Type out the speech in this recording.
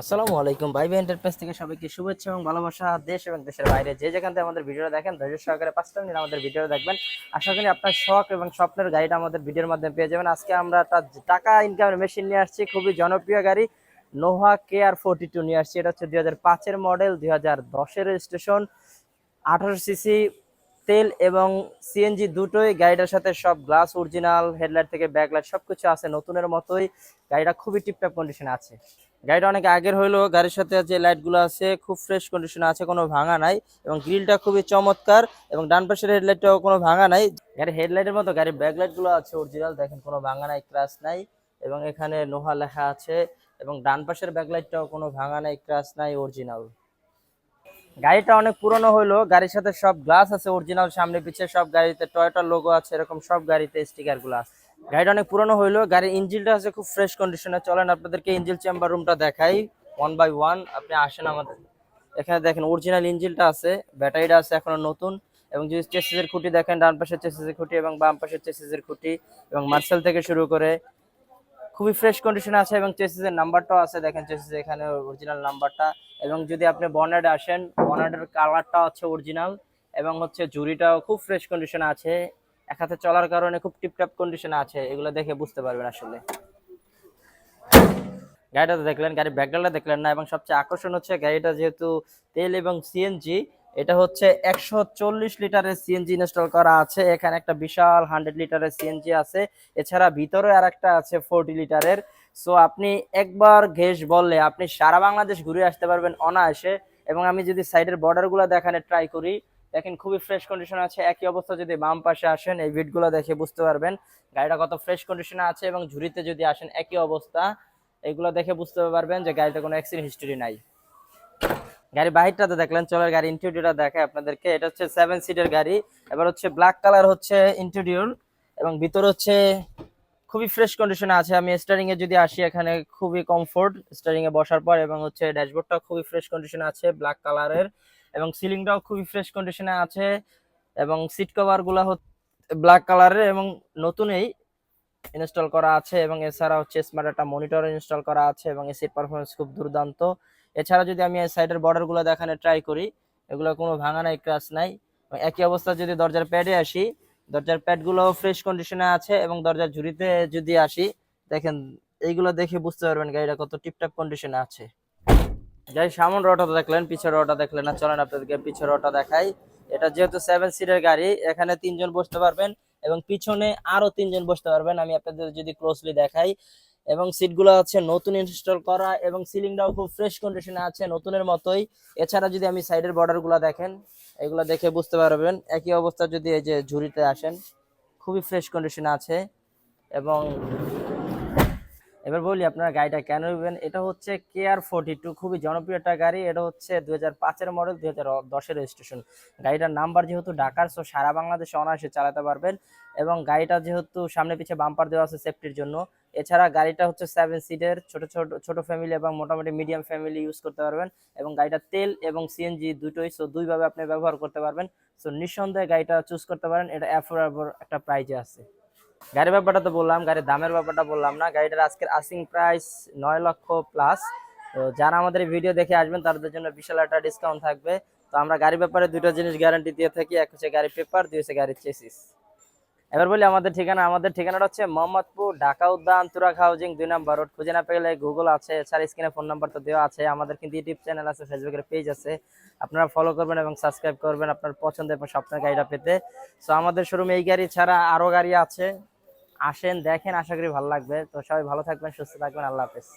আসসালামু আলাইকুম। ভাইবে এন্টারপ্রাইজ থেকে সবাইকে শুভেচ্ছা এবং ভালোবাসা, দেশ এবং দেশের বাইরে। যে যেখান থেকে আমাদের ভিডিওটা দেখেন, ধৈর্য সহকারে পাঁচটা মিনিট আমাদের ভিডিও দেখবেন। আশা করি আপনার শখ এবং স্বপ্নের গাড়িটা আমাদের ভিডিওর মাধ্যমে পেয়ে যাবেন। আজকে আমরা একটা টাকা ইনকামের মেশিন নিয়ে আসছি, খুবই জনপ্রিয় গাড়ি নোহা কে আর ফোর্টি টু নিয়ে আসছি। এটা হচ্ছে দুই হাজার পাঁচের মডেল দুই হাজার দশের রেজিস্ট্রেশন আঠারো সিসি তেল এবং সিএনজি দুটোই গাড়িটার সাথে সব গ্লাস অরিজিনাল হেডলাইট থেকে ব্যাকলাইট সবকিছু আছে, নতুনের মতোই। গাড়িটা খুবই টিপটপ কন্ডিশনে আছে। গাড়িটা অনেক আগের হইল, গাড়ির সাথে যে লাইটগুলো আছে, খুব ফ্রেশ কন্ডিশনে আছে, কোনো ভাঙা নাই এবং গ্রিলটা খুবই চমৎকার এবং ডান পাশের হেডলাইটটাও কোনো ভাঙা নাই। গাড়ির হেডলাইটের মতো, গাড়ির ব্যাকলাইটগুলো আছে অরিজিনাল দেখেন কোনো ভাঙা নাই ক্রাশ নাই এবং এখানে নোহা লেখা আছে এবং ডান পাশের ব্যাকলাইটটাও কোনো ভাঙা নাই ক্রাশ নাই অরিজিনাল গাড়িটা অনেক পুরনো হইল, গাড়ির সাথে সব গ্লাস আছে অরিজিনাল সামনে পিছে সব গাড়িতে টয়োটার লোগো আছে, এরকম সব গাড়িতে স্টিকারগুলো আছে। গাড়িটা অনেক পুরনো হইল, গাড়ির ইঞ্জিনটা আছে খুব ফ্রেশ কন্ডিশনে চলেন আপনাদেরকে ইঞ্জিন চেম্বার রুমটা দেখাই ওয়ান বাই ওয়ান আপনি আসেন আমাদের। এখানে দেখেন অরিজিনাল ইঞ্জিনটা আছে, ব্যাটারিটা আছে এখনও নতুন, এবং যদি চেসিসের খুঁটি দেখেন, ডান পাশের চেসিসের খুঁটি এবং বাম পাশের চেসিসের খুঁটি, এবং মার্সেল থেকে শুরু করে খুবই ফ্রেশ কন্ডিশনে আছে এবং চেসিসের নাম্বারটাও আছে। দেখেন চেসিস এখানে অরিজিনাল নাম্বারটা এবং যদি আপনি বনেটে আসেন বনেটের কালারটা হচ্ছে অরিজিনাল এবং হচ্ছে জুরিটাও খুব ফ্রেশ কন্ডিশনে আছে। এক হাতে চলার কারণে খুব টিপটপ কন্ডিশনে আছে। এগুলো দেখে বুঝতে পারবেন আসলে। গাড়িটা দেখলেন, গাড়ির ব্যাকগ্রাউন্ডটা দেখলেন না এবং সবচেয়ে আকর্ষণ হচ্ছে গাড়িটা যেহেতু তেল এবং সিএনজি এটা হচ্ছে একশো চল্লিশ লিটারের সিএনজি ইনস্টল করা আছে। এখানে একটা বিশাল হান্ড্রেড লিটারের সিএনজি আছে। এছাড়া ভিতরে আর একটা আছে ফোরটি লিটারের। সো আপনি একবার ঘেস বললে আপনি সারা বাংলাদেশ ঘুরে আসতে পারবেন অনায়াসে। এবং আমি যদি সাইডের বর্ডারগুলো দেখানে ট্রাই করি, দেখেন খুবই ফ্রেশ কন্ডিশন আছে। একই অবস্থা যদি বাম পাশে আসেন, এই ভিটগুলো দেখে বুঝতে পারবেন। গাড়িটা কত ফ্রেশ কন্ডিশনে আছে এবং ঝুড়িতে যদি আসেন, একই অবস্থা। এগুলো দেখে বুঝতে পারবেন যে গাড়িতে কোনো অ্যাক্সিডেন্ট হিস্টোরি নাই। গাড়ি বাহিরটা তো দেখলেন, চলের গাড়ি ইন্টেরিয়রটা দেখায় আপনাদেরকে। এটা হচ্ছে সেভেন সিটের গাড়ি, এবার হচ্ছে ব্ল্যাক কালার হচ্ছে ইন্টেরিয়র এবং ভিতর হচ্ছে খুবই ফ্রেশ কন্ডিশনে আছে। আমি স্টারিং এ যদি আসি, এখানে খুবই কমফোর্ট স্টারিং এ বসার পর, এবং হচ্ছে ড্যাশবোর্ডটাও খুবই ফ্রেশ কন্ডিশনে আছে ব্ল্যাক কালারের এবং সিলিংটাও খুবই ফ্রেশ কন্ডিশনে আছে, এবং সিট কভারগুলা হচ্ছে ব্ল্যাক কালারের এবং নতুনই ইনস্টল করা আছে, এবং এছাড়া হচ্ছে স্মার্ট একটা মনিটর ইনস্টল করা আছে, এবং এসির পারফরমেন্স খুব দুর্দান্ত। এছাড়া যদি আমি সাইডের বর্ডারগুলো দেখানো ট্রাই করি, এগুলো কোনো ভাঙা নাই ক্রাশ নাই। একই অবস্থা যদি দরজার প্যাডে আসি, দরজার প্যাডগুলো ফ্রেশ কন্ডিশনে আছে এবং দরজার ঝুড়িতে যদি আসি, দেখেন এইগুলো দেখে বুঝতে পারবেন গাড়িটা কত টিপটপ কন্ডিশনে আছে। গাড়ি সামন রটা দেখলেন, পিছের রটা দেখলেন না। চলেন আপনাদেরকে পিছের রটা দেখাই। এটা যেহেতু সেভেন সিটের গাড়ি, এখানে তিনজন বসতে পারবেন এবং পিছনে আরও তিনজন বসতে পারবেন। আমি আপনাদের যদি ক্লোজলি দেখাই এবং সিটগুলো আছে নতুন ইনস্টল করা এবং সিলিংটাও খুব ফ্রেশ কন্ডিশনে আছে, নতুনের মতোই। এছাড়া যদি আমি সাইডের বর্ডারগুলো দেখেন, এগুলো দেখে বুঝতে পারবেন। একই অবস্থা যদি এই যে ঝুড়িতে আসেন, খুবই ফ্রেশ কন্ডিশনে আছে এবং এবার বলি আপনারা গাড়িটা কেন নেবেন, এটা হচ্ছে কেআর ফোর্টি টু খুবই জনপ্রিয় একটা গাড়ি। এটা হচ্ছে দু হাজার পাঁচের মডেল দুই হাজার দশের রেজিস্ট্রেশন গাড়িটার নাম্বার যেহেতু ঢাকার সো সারা বাংলাদেশে অনায়াসে চালাতে পারবেন এবং গাড়িটা যেহেতু সামনে পিছে বাম্পার দেওয়া আছে সেফটির জন্য এছাড়া গাড়িটা হচ্ছে সেভেন সিটের ছোট ছোট ছোট ফ্যামিলি এবং মোটামুটি মিডিয়াম ফ্যামিলি ইউজ করতে পারবেন এবং গাড়িটা তেল এবং সিএনজি দুটোই সো দুইভাবে আপনি ব্যবহার করতে পারবেন। সো নিঃসন্দেহে গাড়িটা চুজ করতে পারেন, এটা অ্যাফোর্ডেবল একটা প্রাইজে আছে। গাড়ির ব্যাপারটা তো বললাম, গাড়ির দামের ব্যাপারটা বললাম না, গাড়িটার আজকের আসিং প্রাইস নয় লক্ষ প্লাস তো যারা আমাদের ভিডিও দেখে আসবেন, তাদের জন্য বিশাল একটা ডিসকাউন্ট থাকবে। তো আমরা গাড়ির ব্যাপারে দুটো জিনিস গ্যারান্টি দিয়ে থাকি, এক হচ্ছে গাড়ির পেপার দুই হচ্ছে গাড়ির চেসিস এবার বলি আমাদের ঠিকানা, আমাদের ঠিকানাটা হচ্ছে মোহাম্মদপুর, ঢাকা উদ্যান তুরাক হাউজিং, দুই নাম্বার রোড। খুঁজে না পেলে গুগল আছে, এছাড়া স্ক্রিনে ফোন নাম্বার তো দেওয়া আছে। আমাদের কিন্তু ইউটিউব চ্যানেল আছে ফেসবুকের পেজ আছে। আপনারা ফলো করবেন এবং সাবস্ক্রাইব করবেন আপনার পছন্দের এবং স্বপ্নের গাড়িটা পেতে। সো আমাদের শোরুমে এই গাড়ি ছাড়া আরও গাড়ি আছে। আসেন, দেখেন, আশা করি ভালো লাগবে। তো সবাই ভালো থাকবেন, সুস্থ থাকবেন, আল্লাহ হাফেজ।